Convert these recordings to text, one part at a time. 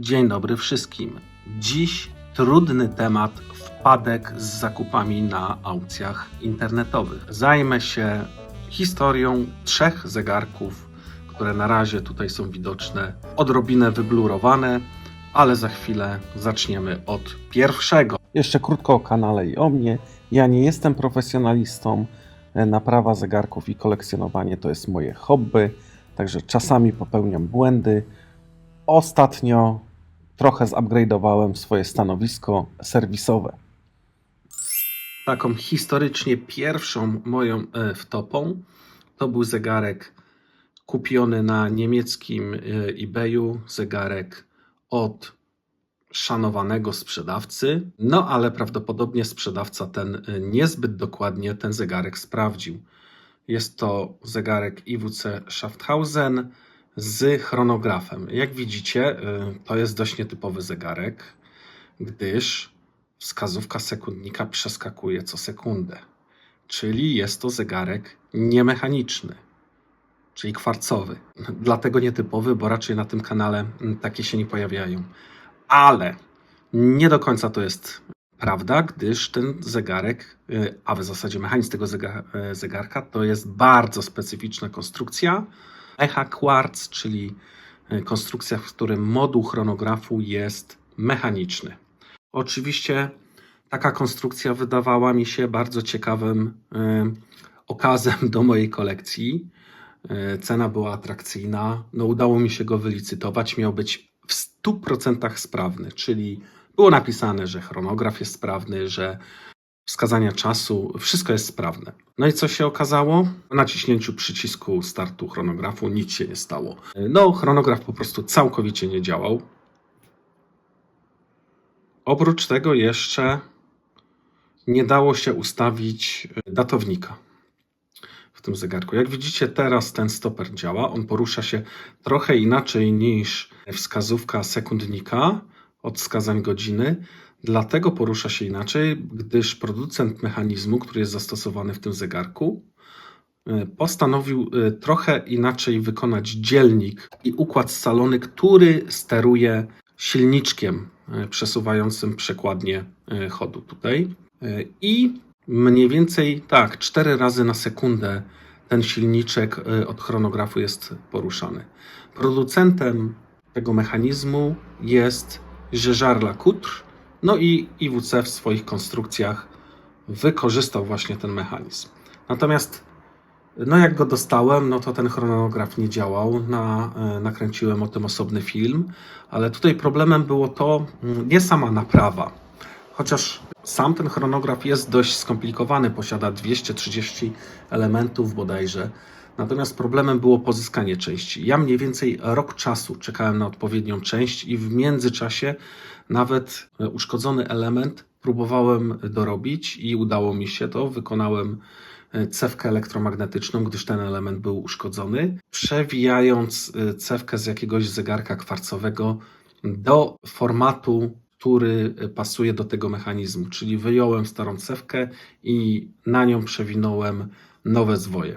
Dzień dobry wszystkim. Dziś trudny temat wpadek z zakupami na aukcjach internetowych. Zajmę się historią trzech zegarków, które na razie tutaj są widoczne, odrobinę wyblurowane, ale za chwilę zaczniemy od pierwszego. Jeszcze krótko o kanale i o mnie. Ja nie jestem profesjonalistą. Naprawa zegarków i kolekcjonowanie to jest moje hobby, także czasami popełniam błędy. Ostatnio trochę zupgrade'owałem swoje stanowisko serwisowe. Taką historycznie pierwszą moją e, wtopą to był zegarek kupiony na niemieckim e, eBayu, zegarek od szanowanego sprzedawcy, no ale prawdopodobnie sprzedawca ten e, niezbyt dokładnie ten zegarek sprawdził. Jest to zegarek IWC Schaffhausen z chronografem. Jak widzicie, y, to jest dość nietypowy zegarek, gdyż wskazówka sekundnika przeskakuje co sekundę. Czyli jest to zegarek niemechaniczny, czyli kwarcowy. Dlatego nietypowy, bo raczej na tym kanale mm, takie się nie pojawiają. Ale nie do końca to jest prawda, gdyż ten zegarek, y, a w zasadzie mechanizm tego y, zegarka, to jest bardzo specyficzna konstrukcja. Echa Quartz, czyli y, konstrukcja, w którym moduł chronografu jest mechaniczny. Oczywiście taka konstrukcja wydawała mi się bardzo ciekawym y, okazem do mojej kolekcji. Y, Cena była atrakcyjna. No, udało mi się go wylicytować. Miał być w 100% sprawny, czyli było napisane, że chronograf jest sprawny, że wskazania czasu, wszystko jest sprawne. No i co się okazało? Po naciśnięciu przycisku startu chronografu nic się nie stało. No, chronograf po prostu całkowicie nie działał. Oprócz tego jeszcze nie dało się ustawić datownika w tym zegarku. Jak widzicie, teraz ten stoper działa. On porusza się trochę inaczej niż wskazówka sekundnika od wskazań godziny. Dlatego porusza się inaczej, gdyż producent mechanizmu, który jest zastosowany w tym zegarku, y, postanowił y, trochę inaczej wykonać dzielnik i układ scalony, który steruje silniczkiem y, przesuwającym przekładnię chodu tutaj. I mniej więcej tak, 4 razy na sekundę ten silniczek od chronografu jest poruszany. Producentem tego mechanizmu jest Gérard Lacoutre, no i IWC w swoich konstrukcjach wykorzystał właśnie ten mechanizm. Natomiast no jak go dostałem, no to ten chronograf nie działał. Na, e, nakręciłem o tym osobny film, ale tutaj problemem było to mm, nie sama naprawa. Chociaż sam ten chronograf jest dość skomplikowany, posiada 230 elementów bodajże. Natomiast problemem było pozyskanie części. Ja mniej więcej rok czasu czekałem na odpowiednią część i w międzyczasie nawet e, uszkodzony element próbowałem dorobić i udało mi się to. Wykonałem e, cewkę elektromagnetyczną, gdyż ten element był uszkodzony, przewijając e, cewkę z jakiegoś zegarka kwarcowego do formatu, który pasuje do tego mechanizmu. Czyli wyjąłem starą cewkę i na nią przewinąłem nowe zwoje.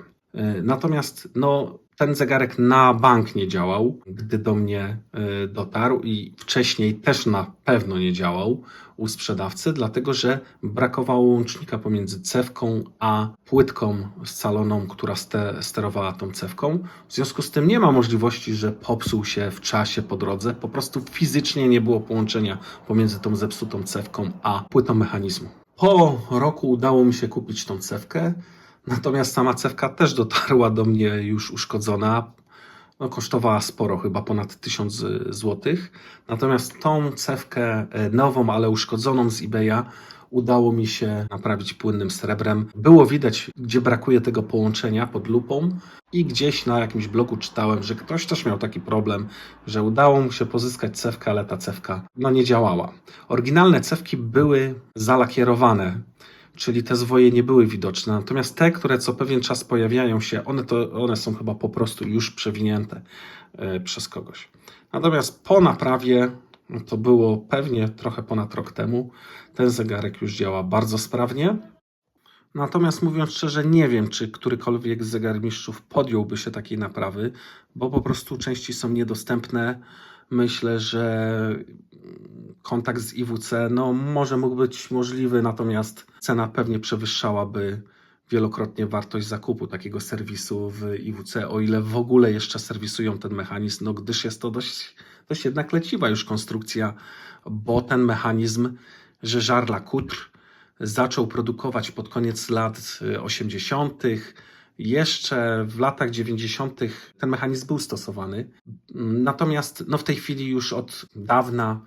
Natomiast no, ten zegarek na bank nie działał, gdy do mnie y, dotarł i wcześniej też na pewno nie działał u sprzedawcy, dlatego że brakowało łącznika pomiędzy cewką a płytką scaloną, która ste, sterowała tą cewką. W związku z tym nie ma możliwości, że popsuł się w czasie po drodze. Po prostu fizycznie nie było połączenia pomiędzy tą zepsutą cewką a płytą mechanizmu. Po roku udało mi się kupić tą cewkę. Natomiast sama cewka też dotarła do mnie już uszkodzona. No, kosztowała sporo, chyba ponad 1000 zł. Natomiast tą cewkę e, nową, ale uszkodzoną z eBaya udało mi się naprawić płynnym srebrem. Było widać, gdzie brakuje tego połączenia pod lupą i gdzieś na jakimś blogu czytałem, że ktoś też miał taki problem, że udało mu się pozyskać cewkę, ale ta cewka no nie działała. Oryginalne cewki były zalakierowane czyli te zwoje nie były widoczne. Natomiast te, które co pewien czas pojawiają się, one, to, one są chyba po prostu już przewinięte e, przez kogoś. Natomiast po naprawie, no to było pewnie trochę ponad rok temu, ten zegarek już działa bardzo sprawnie. Natomiast mówiąc szczerze, nie wiem, czy którykolwiek z zegarmistrzów podjąłby się takiej naprawy, bo po prostu części są niedostępne myślę, że kontakt z IWC no, może mógł być możliwy, natomiast cena pewnie przewyższałaby wielokrotnie wartość zakupu takiego serwisu w IWC, o ile w ogóle jeszcze serwisują ten mechanizm, no gdyż jest to dość, dość jednak leciwa już konstrukcja, bo ten mechanizm, że Żarla Kutr zaczął produkować pod koniec lat y, 80. Jeszcze w latach 90. ten mechanizm był stosowany. Natomiast no, w tej chwili już od dawna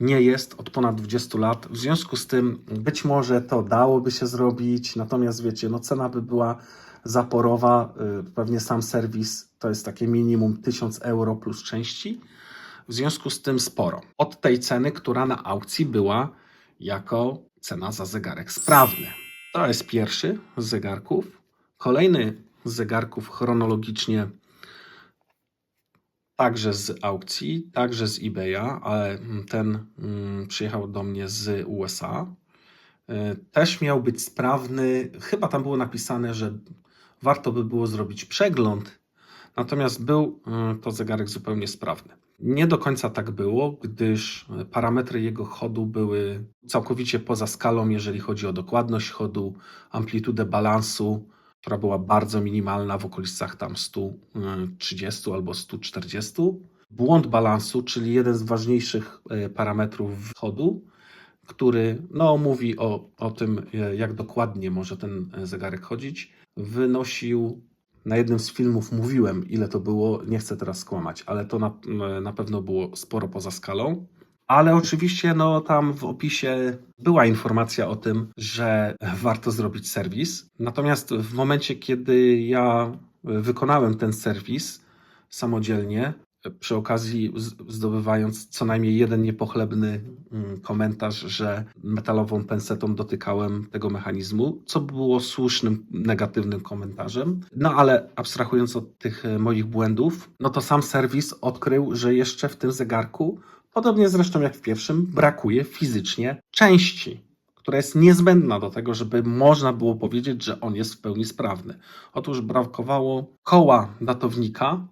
nie jest, od ponad 20 lat. W związku z tym być może to dałoby się zrobić, natomiast wiecie, no cena by była zaporowa. y, Pewnie sam serwis to jest takie minimum 1000 euro plus części. W związku z tym sporo. Od tej ceny, która na aukcji była jako cena za zegarek sprawny. To jest pierwszy z zegarków. Kolejny z zegarków chronologicznie także z aukcji, także z eBaya, ale ten mm, przyjechał do mnie z USA. Y, Też miał być sprawny. Chyba tam było napisane, że warto by było zrobić przegląd, natomiast był y, to zegarek zupełnie sprawny. Nie do końca tak było, gdyż parametry jego chodu były całkowicie poza skalą, jeżeli chodzi o dokładność chodu, amplitudę balansu, która była bardzo minimalna w okolicach tam 130 albo 140. Błąd balansu, czyli jeden z ważniejszych e, parametrów chodu, który no, mówi o, o tym, e, jak dokładnie może ten zegarek chodzić, wynosił. Na jednym z filmów mówiłem, ile to było, nie chcę teraz skłamać, ale to na, na pewno było sporo poza skalą. Ale oczywiście, no tam w opisie była informacja o tym, że warto zrobić serwis. Natomiast w momencie, kiedy ja wykonałem ten serwis samodzielnie, przy okazji zdobywając co najmniej jeden niepochlebny mm, komentarz, że metalową pensetą dotykałem tego mechanizmu, co było słusznym negatywnym komentarzem. No ale abstrahując od tych e, moich błędów, no to sam serwis odkrył, że jeszcze w tym zegarku Podobnie zresztą jak w pierwszym, brakuje fizycznie części, która jest niezbędna do tego, żeby można było powiedzieć, że on jest w pełni sprawny. Otóż brakowało koła datownika,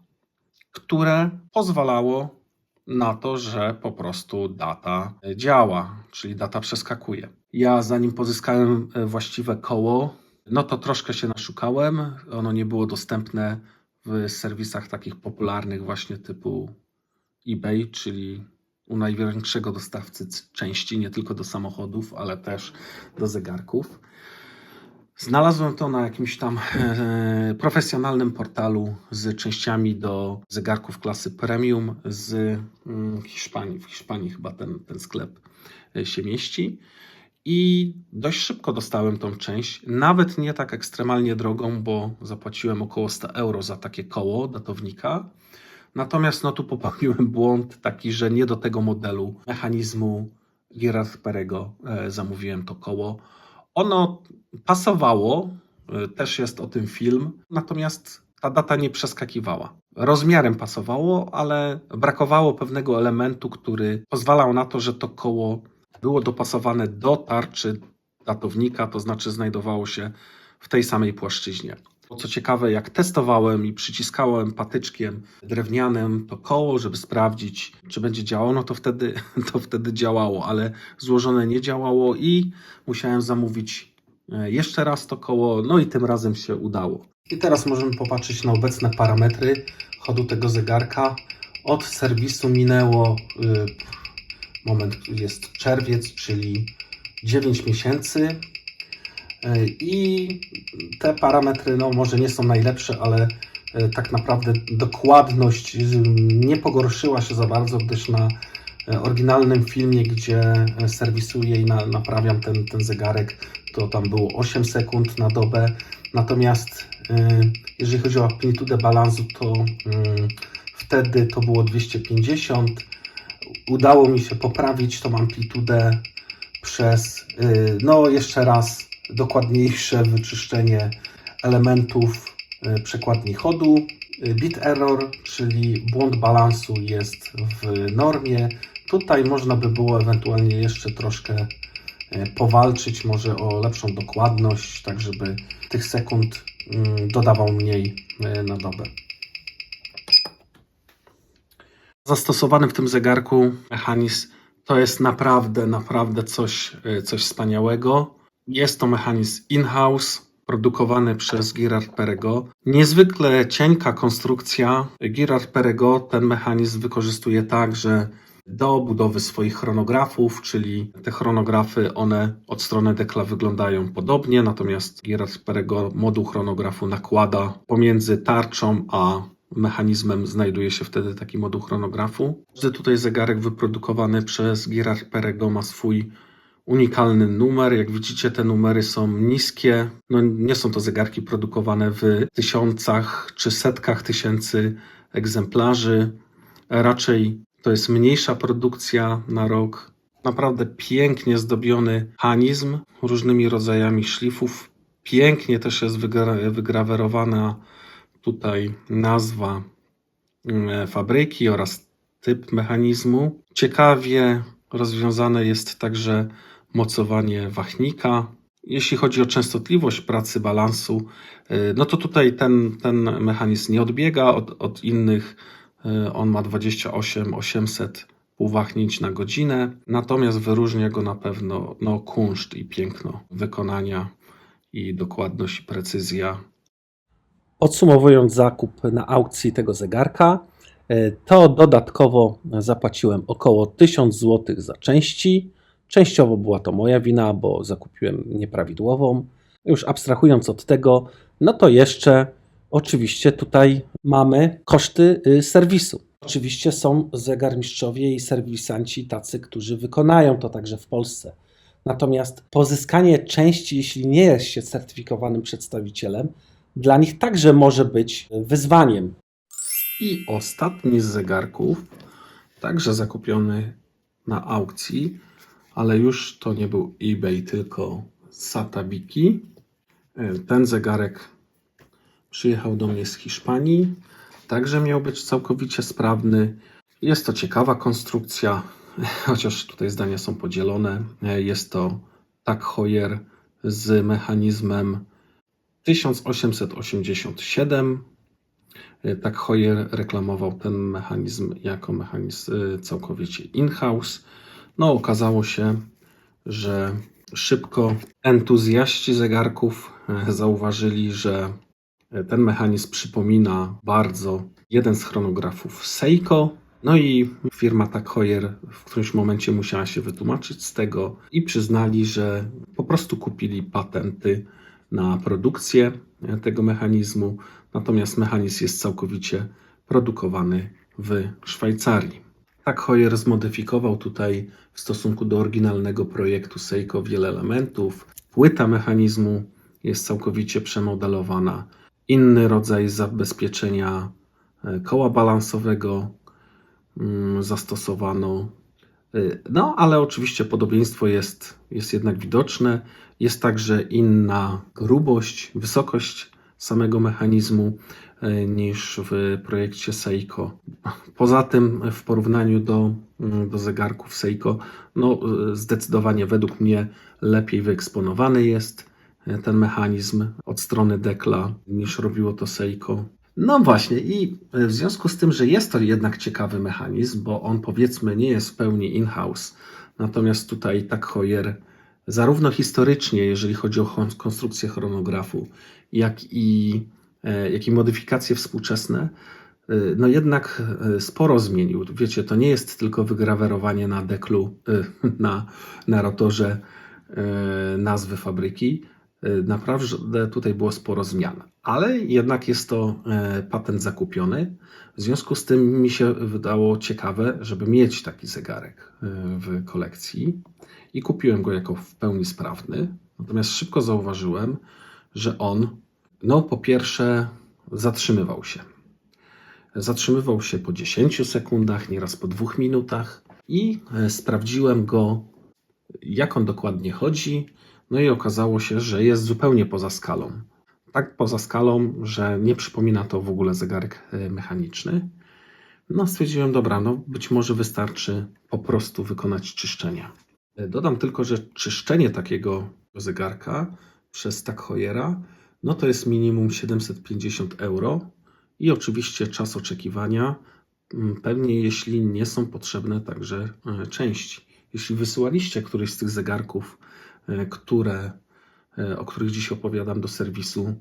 które pozwalało na to, że po prostu data działa, czyli data przeskakuje. Ja zanim pozyskałem e, właściwe koło, no to troszkę się naszukałem. Ono nie było dostępne w serwisach takich popularnych właśnie typu eBay, czyli u największego dostawcy części, nie tylko do samochodów, ale też do zegarków. Znalazłem to na jakimś tam e, profesjonalnym portalu z częściami do zegarków klasy premium z mm, Hiszpanii. W Hiszpanii chyba ten, ten sklep e, się mieści. I dość szybko dostałem tą część, nawet nie tak ekstremalnie drogą, bo zapłaciłem około 100 euro za takie koło datownika. Natomiast no tu popełniłem błąd taki, że nie do tego modelu mechanizmu Gerard Perego e, zamówiłem to koło. Ono pasowało, e, też jest o tym film, natomiast ta data nie przeskakiwała. Rozmiarem pasowało, ale brakowało pewnego elementu, który pozwalał na to, że to koło było dopasowane do tarczy datownika, to znaczy znajdowało się w tej samej płaszczyźnie. Co ciekawe, jak testowałem i przyciskałem patyczkiem drewnianym to koło, żeby sprawdzić, czy będzie działało, no to wtedy, to wtedy działało, ale złożone nie działało i musiałem zamówić e, jeszcze raz to koło, no i tym razem się udało. I teraz możemy popatrzeć na obecne parametry chodu tego zegarka. Od serwisu minęło, y, moment, jest czerwiec, czyli 9 miesięcy. E, I te parametry, no może nie są najlepsze, ale e, tak naprawdę dokładność nie pogorszyła się za bardzo, gdyż na e, oryginalnym filmie, gdzie serwisuję i na, naprawiam ten, ten zegarek, to tam było 8 sekund na dobę. Natomiast jeżeli chodzi o amplitudę balansu, to wtedy to było 250. Udało mi się poprawić tą amplitudę przez, no jeszcze raz, dokładniejsze wyczyszczenie elementów y, przekładni chodu. Y, Bit error, czyli błąd balansu jest w normie. Tutaj można by było ewentualnie jeszcze troszkę y, powalczyć, może o lepszą dokładność, tak żeby tych sekund mm, dodawał mniej na dobę. Zastosowany w tym zegarku mechanizm to jest naprawdę, naprawdę coś, coś wspaniałego. Jest to mechanizm in-house, produkowany przez Girard Perego. Niezwykle cienka konstrukcja. Girard Perego ten mechanizm wykorzystuje tak, że do budowy swoich chronografów, czyli te chronografy, one od strony dekla wyglądają podobnie, natomiast Girard Perego moduł chronografu nakłada pomiędzy tarczą a mechanizmem znajduje się wtedy taki moduł chronografu. Każdy tutaj zegarek wyprodukowany przez Girard Perego ma swój unikalny numer. Jak widzicie, te numery są niskie. No, nie są to zegarki produkowane w tysiącach czy setkach tysięcy egzemplarzy. Raczej to jest mniejsza produkcja na rok. Naprawdę pięknie zdobiony mechanizm różnymi rodzajami szlifów. Pięknie też jest wygra- wygrawerowana tutaj nazwa mm, fabryki oraz typ mechanizmu. Ciekawie rozwiązane jest także mocowanie wachnika. Jeśli chodzi o częstotliwość pracy balansu, y, no to tutaj ten, ten mechanizm nie odbiega od, od innych. Y, On ma 28 800 półwachnięć na godzinę, natomiast wyróżnia go na pewno no, kunszt i piękno wykonania i dokładność i precyzja Podsumowując zakup na aukcji tego zegarka, e, to dodatkowo zapłaciłem około 1000 zł za części. Częściowo była to moja wina, bo zakupiłem nieprawidłową. Już abstrahując od tego, no to jeszcze oczywiście tutaj mamy koszty y, serwisu. Oczywiście są zegarmistrzowie i serwisanci tacy, którzy wykonają to także w Polsce. Natomiast pozyskanie części, jeśli nie jest się certyfikowanym przedstawicielem, dla nich także może być wyzwaniem. I ostatni z zegarków, także zakupiony na aukcji, ale już to nie był eBay, tylko Satabiki. E, Ten zegarek przyjechał do mnie z Hiszpanii, także miał być całkowicie sprawny. Jest to ciekawa konstrukcja, chociaż tutaj zdania są podzielone. E, Jest to Tag Heuer z mechanizmem 1887 tak Hoyer reklamował ten mechanizm jako mechanizm całkowicie in-house. No, okazało się, że szybko entuzjaści zegarków e, zauważyli, że e, ten mechanizm przypomina bardzo jeden z chronografów Seiko. No i firma Tak Heuer w którymś momencie musiała się wytłumaczyć z tego i przyznali, że po prostu kupili patenty na produkcję e, tego mechanizmu, natomiast mechanizm jest całkowicie produkowany w Szwajcarii. Tak Heuer zmodyfikował tutaj w stosunku do oryginalnego projektu Seiko wiele elementów. Płyta mechanizmu jest całkowicie przemodelowana. Inny rodzaj zabezpieczenia e, koła balansowego mm, zastosowano. Y, No, ale oczywiście podobieństwo jest, jest jednak widoczne. Jest także inna grubość, wysokość samego mechanizmu niż w projekcie Seiko. Poza tym, w porównaniu do, mm, do zegarków Seiko, no, y, zdecydowanie według mnie lepiej wyeksponowany jest y, ten mechanizm od strony dekla niż robiło to Seiko. No właśnie, i w związku z tym, że jest to jednak ciekawy mechanizm, bo on powiedzmy nie jest w pełni in-house, natomiast tutaj tak Heuer, zarówno historycznie, jeżeli chodzi o konstrukcję chronografu, jak i, e, jak i modyfikacje współczesne, e, no jednak e, sporo zmienił. Wiecie, to nie jest tylko wygrawerowanie na deklu, e, na, na rotorze e, nazwy fabryki, Naprawdę tutaj było sporo zmian, ale jednak jest to e, patent zakupiony. W związku z tym mi się wydało ciekawe, żeby mieć taki zegarek e, w kolekcji i kupiłem go jako w pełni sprawny. Natomiast szybko zauważyłem, że on, no po pierwsze, zatrzymywał się. Zatrzymywał się po 10 sekundach, nieraz po 2 minutach i e, sprawdziłem go, jak on dokładnie chodzi. No i okazało się, że jest zupełnie poza skalą. Tak poza skalą, że nie przypomina to w ogóle zegarek e, mechaniczny. No stwierdziłem, dobra, no być może wystarczy po prostu wykonać czyszczenie. E, Dodam tylko, że czyszczenie takiego zegarka przez Tak Heuera, no to jest minimum 750 euro i oczywiście czas oczekiwania mm, pewnie jeśli nie są potrzebne także e, części. Jeśli wysyłaliście któryś z tych zegarków, e, które, e, o których dziś opowiadam do serwisu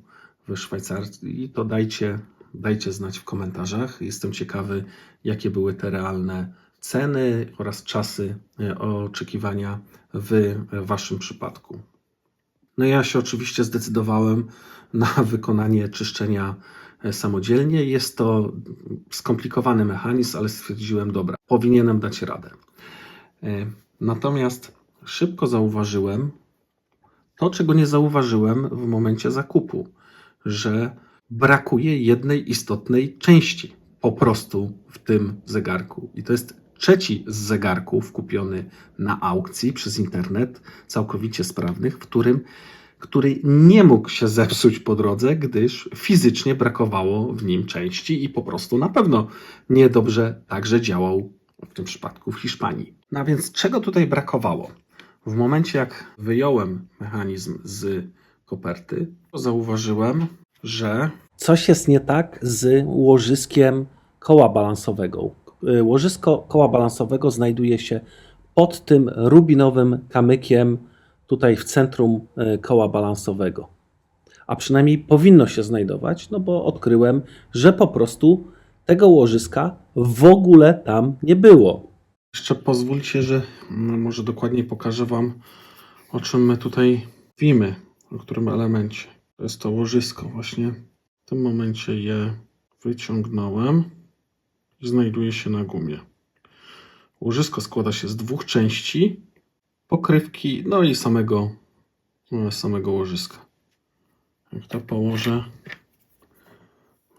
w Szwajcarii, to dajcie, dajcie znać w komentarzach. Jestem ciekawy, jakie były te realne ceny oraz czasy oczekiwania w Waszym przypadku. No ja się oczywiście zdecydowałem na wykonanie czyszczenia e, samodzielnie. Jest to skomplikowany mechanizm, ale stwierdziłem, dobra, powinienem dać radę. E, Natomiast szybko zauważyłem to, czego nie zauważyłem w momencie zakupu, że brakuje jednej istotnej części po prostu w tym zegarku. I to jest trzeci z zegarków kupiony na aukcji przez internet, całkowicie sprawnych, w którym który nie mógł się zepsuć po drodze, gdyż fizycznie brakowało w nim części i po prostu na pewno niedobrze także działał w tym przypadku w Hiszpanii. No a więc czego tutaj brakowało? W momencie jak wyjąłem mechanizm z koperty, zauważyłem, że Coś jest nie tak z łożyskiem koła balansowego. Y, Łożysko koła balansowego znajduje się pod tym rubinowym kamykiem tutaj w centrum y, koła balansowego. A przynajmniej powinno się znajdować, no bo odkryłem, że po prostu tego łożyska w ogóle tam nie było. Jeszcze pozwólcie, że no, może dokładnie pokażę Wam, o czym my tutaj mówimy, o którym elemencie. To jest to łożysko. Właśnie w tym momencie je wyciągnąłem znajduje się na gumie. Łożysko składa się z dwóch części, pokrywki, no i samego, no, samego łożyska. Jak to położę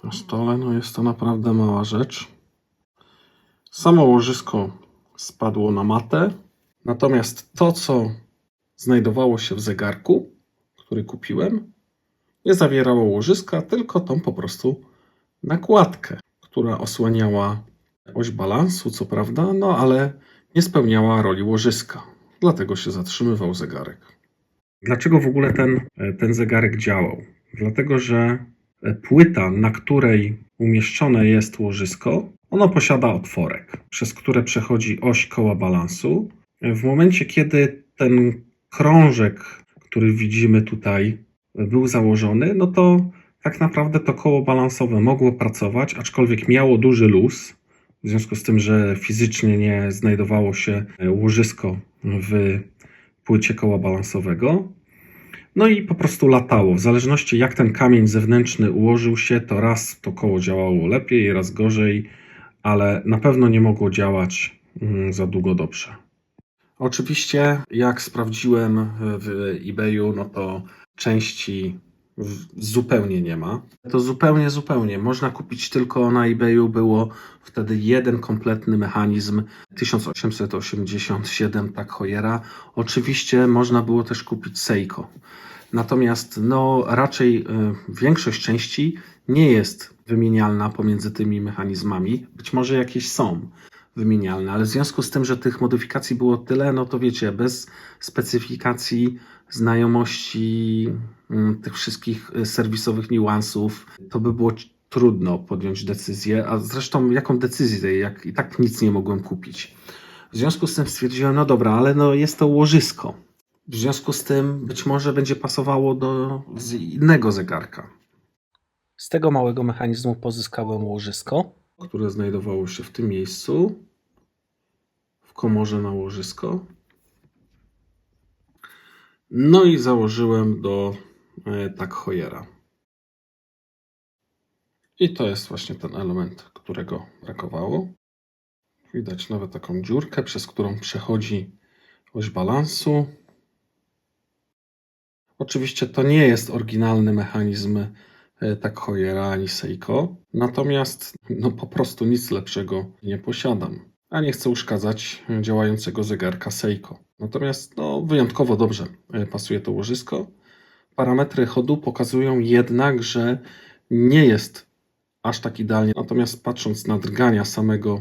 na stole, no jest to naprawdę mała rzecz. Samo łożysko spadło na matę, natomiast to, co znajdowało się w zegarku, który kupiłem, nie zawierało łożyska, tylko tą po prostu nakładkę, która osłaniała oś balansu, co prawda, no ale nie spełniała roli łożyska. Dlatego się zatrzymywał zegarek. Dlaczego w ogóle ten, ten zegarek działał? Dlatego, że płyta, na której umieszczone jest łożysko, ono posiada otworek, przez które przechodzi oś koła balansu. W momencie, kiedy ten krążek, który widzimy tutaj, był założony, no to tak naprawdę to koło balansowe mogło pracować, aczkolwiek miało duży luz, w związku z tym, że fizycznie nie znajdowało się łożysko w płycie koła balansowego. No i po prostu latało. W zależności jak ten kamień zewnętrzny ułożył się, to raz to koło działało lepiej, raz gorzej, ale na pewno nie mogło działać mm, za długo dobrze. Oczywiście, jak sprawdziłem w eBayu, no to części zupełnie nie ma. To zupełnie, zupełnie. Można kupić tylko na eBayu było wtedy jeden kompletny mechanizm 1887 tak Hojera. Oczywiście można było też kupić Seiko. Natomiast no, raczej y, większość części nie jest wymienialna pomiędzy tymi mechanizmami. Być może jakieś są wymienialne, ale w związku z tym, że tych modyfikacji było tyle, no to wiecie, bez specyfikacji, znajomości mm, tych wszystkich y, serwisowych niuansów, to by było trudno podjąć decyzję, a zresztą jaką decyzję, jak i tak nic nie mogłem kupić. W związku z tym stwierdziłem, no dobra, ale no jest to łożysko. W związku z tym być może będzie pasowało do innego zegarka, Z tego małego mechanizmu pozyskałem łożysko. które znajdowało się w tym miejscu, komorze na łożysko. No i założyłem do e, tak Hojera. I to jest właśnie ten element, którego brakowało. Widać nawet taką dziurkę, przez którą przechodzi oś balansu. Oczywiście to nie jest oryginalny mechanizm e, tak Hojera ani Seiko, natomiast no po prostu nic lepszego nie posiadam. A nie chcę uszkadzać działającego zegarka Seiko. Natomiast no, wyjątkowo dobrze e, pasuje to łożysko. Parametry chodu pokazują jednak, że nie jest aż tak idealnie. Natomiast patrząc na drgania samego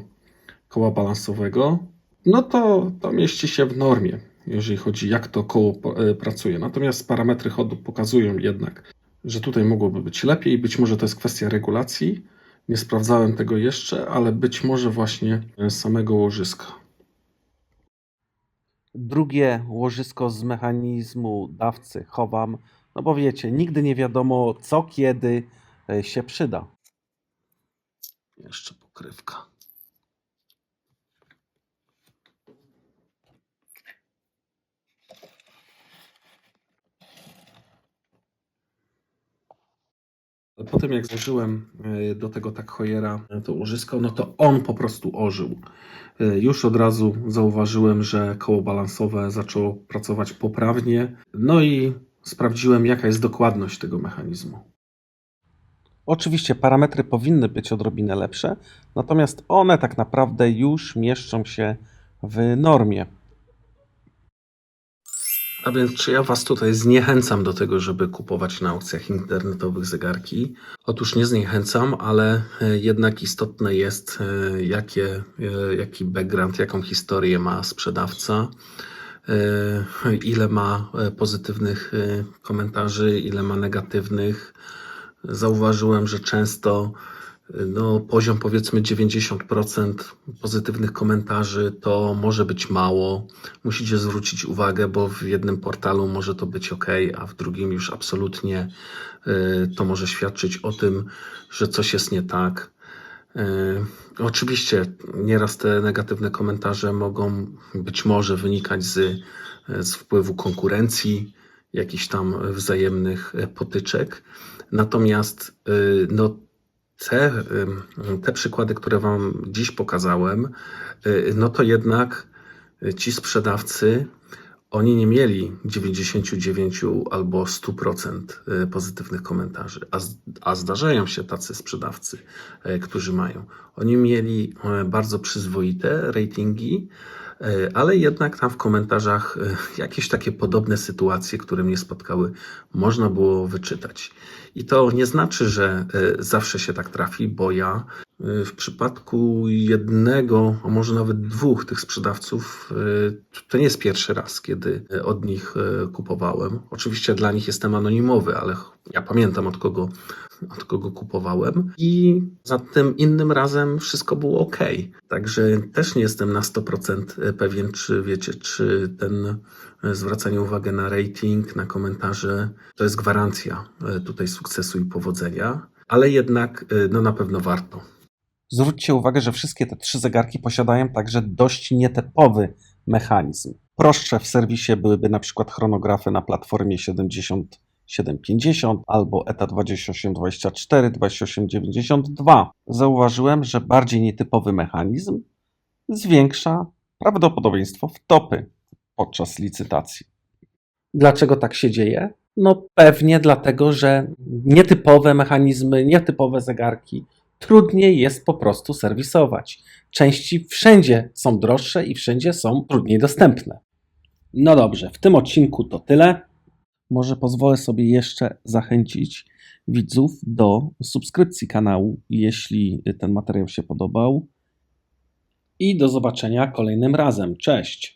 koła balansowego, no to, to mieści się w normie, jeżeli chodzi jak to koło e, pracuje. Natomiast parametry chodu pokazują jednak, że tutaj mogłoby być lepiej. Być może to jest kwestia regulacji. Nie sprawdzałem tego jeszcze, ale być może właśnie e, samego łożyska. Drugie łożysko z mechanizmu dawcy chowam, no bo wiecie, nigdy nie wiadomo co kiedy e, się przyda. Jeszcze pokrywka. Po tym jak złożyłem e, do tego tak Hojera to łożysko, no to on po prostu ożył. E, Już od razu zauważyłem, że koło balansowe zaczęło pracować poprawnie. No i sprawdziłem, jaka jest dokładność tego mechanizmu. Oczywiście parametry powinny być odrobinę lepsze, natomiast one tak naprawdę już mieszczą się w normie. A więc czy ja Was tutaj zniechęcam do tego, żeby kupować na aukcjach internetowych zegarki? Otóż nie zniechęcam, ale e, jednak istotne jest, e, jakie, e, jaki background, jaką historię ma sprzedawca, ile ma pozytywnych komentarzy, ile ma negatywnych. Zauważyłem, że często no, poziom powiedzmy 90% pozytywnych komentarzy to może być mało musicie zwrócić uwagę, bo w jednym portalu może to być ok, a w drugim już absolutnie y, to może świadczyć o tym, że coś jest nie tak. Y, Oczywiście nieraz te negatywne komentarze mogą być może wynikać z, z wpływu konkurencji, jakichś tam wzajemnych potyczek. Natomiast y, no, te, y, te przykłady, które Wam dziś pokazałem, y, no to jednak ci sprzedawcy, oni nie mieli 99 albo 100% pozytywnych komentarzy, a, a zdarzają się tacy sprzedawcy, którzy mają. Oni mieli bardzo przyzwoite ratingi, ale jednak tam w komentarzach e, jakieś takie podobne sytuacje, które mnie spotkały, można było wyczytać. I to nie znaczy, że e, zawsze się tak trafi, bo ja w przypadku jednego, a może nawet dwóch tych sprzedawców, y, to nie jest pierwszy raz, kiedy od nich y, kupowałem. Oczywiście dla nich jestem anonimowy, ale ja pamiętam od kogo, od kogo kupowałem. I za tym innym razem wszystko było ok. Także też nie jestem na 100% pewien, czy wiecie, czy ten y, zwracanie uwagi na rating, na komentarze, to jest gwarancja y, tutaj sukcesu i powodzenia. Ale jednak y, no na pewno warto. Zwróćcie uwagę, że wszystkie te trzy zegarki posiadają także dość nietypowy mechanizm. Prostsze w serwisie byłyby na przykład chronografy na platformie 7750 albo ETA 2824, 2892. Zauważyłem, że bardziej nietypowy mechanizm zwiększa prawdopodobieństwo wtopy podczas licytacji. Dlaczego tak się dzieje? No pewnie dlatego, że nietypowe mechanizmy, nietypowe zegarki trudniej jest po prostu serwisować. Części wszędzie są droższe i wszędzie są trudniej dostępne. No dobrze, w tym odcinku to tyle. Może pozwolę sobie jeszcze zachęcić widzów do subskrypcji kanału, jeśli ten materiał się podobał. I do zobaczenia kolejnym razem. Cześć!